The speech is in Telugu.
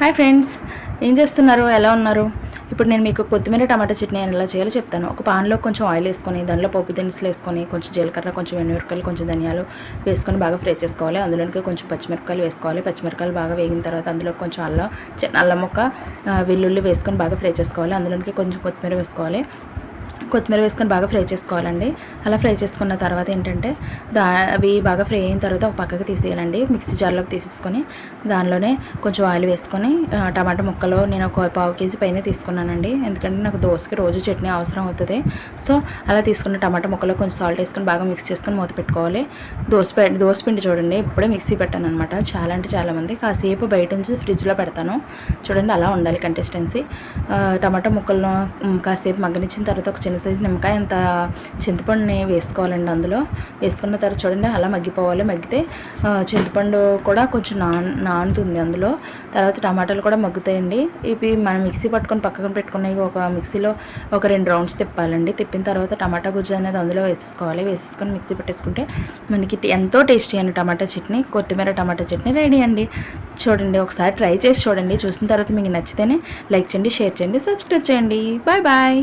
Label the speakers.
Speaker 1: హాయ్ ఫ్రెండ్స్ ఏం చేస్తున్నారు? ఎలా ఉన్నారు? ఇప్పుడు నేను మీకు కొత్తిమీర టమాటా చట్నీ ఎలా చేయాలో చెప్తాను. ఒక పాన్లో కొంచెం ఆయిల్ వేసుకొని దానిలో పప్పు దినుసులు వేసుకొని కొంచెం జీలకర్ర కొంచెం ఎండుమిరపకాయలు కొంచెం ధనియాలు వేసుకొని బాగా ఫ్రై చేసుకోవాలి. అందులోకి కొంచెం పచ్చిమిరపకాయలు వేసుకోవాలి. పచ్చిమిరపకాయలు బాగా వేగిన తర్వాత అందులో కొంచెం అల్లం చిన్న అల్లం ముక్క వెల్లుల్లి వేసుకొని బాగా ఫ్రై చేసుకోవాలి. అందులోకి కొంచెం కొత్తిమీర వేసుకోవాలి. కొత్తిమీర వేసుకొని బాగా ఫ్రై చేసుకోవాలండి. అలా ఫ్రై చేసుకున్న తర్వాత ఏంటంటే దా అవి బాగా ఫ్రై అయిన తర్వాత ఒక పక్కకి తీసేయాలండి. మిక్సీ జార్లోకి తీసేసుకొని దానిలోనే కొంచెం ఆయిల్ వేసుకొని టమాటా ముక్కలు నేను ఒక పావు కేజీ పైన తీసుకున్నానండి. ఎందుకంటే నాకు దోశకి రోజు చట్నీ అవసరం అవుతుంది. సో అలా తీసుకున్న టమాటా ముక్కలు కొంచెం సాల్ట్ వేసుకొని బాగా మిక్స్ చేసుకొని మూత పెట్టుకోవాలి. దోశ పె దోశ పిండి చూడండి ఇప్పుడే మిక్సీ పెట్టాను అనమాట చాలా అంటే చాలా మంది కాసేపు బయట నుంచి ఫ్రిడ్జ్లో పెడతాను. చూడండి అలా ఉండాలి కంటెస్టెన్సీ టమాటా ముక్కలను కాసేపు మగ్గనిచ్చిన తర్వాత ఒక చిన్న సైజు నిమ్మకాయ అంత చింతపండుని వేసుకోవాలండి అందులో. వేసుకున్న తర్వాత చూడండి అలా మగ్గిపోవాలి. మగ్గితే చింతపండు కూడా కొంచెం నాన్ నానుతుంది అందులో. తర్వాత టమాటాలు కూడా మగ్గుతాయండి. ఇవి మనం మిక్సీ పట్టుకొని పక్కన పెట్టుకుని ఒక మిక్సీలో ఒక రెండు రౌండ్స్ తిప్పాలండి. తిప్పిన తర్వాత టమాటా గుజ్జు అనేది అందులో వేసేసుకోవాలి. వేసేసుకొని మిక్సీ పెట్టేసుకుంటే మనకి ఎంతో టేస్టీ అండి టమాటా చట్నీ. కొత్తిమీర టమాటా చట్నీ రెడీ అండి. చూడండి ఒకసారి ట్రై చేసి చూడండి. చూసిన తర్వాత మీకు నచ్చితేనే లైక్ చేయండి షేర్ చేయండి సబ్స్క్రైబ్ చేయండి. Bye bye.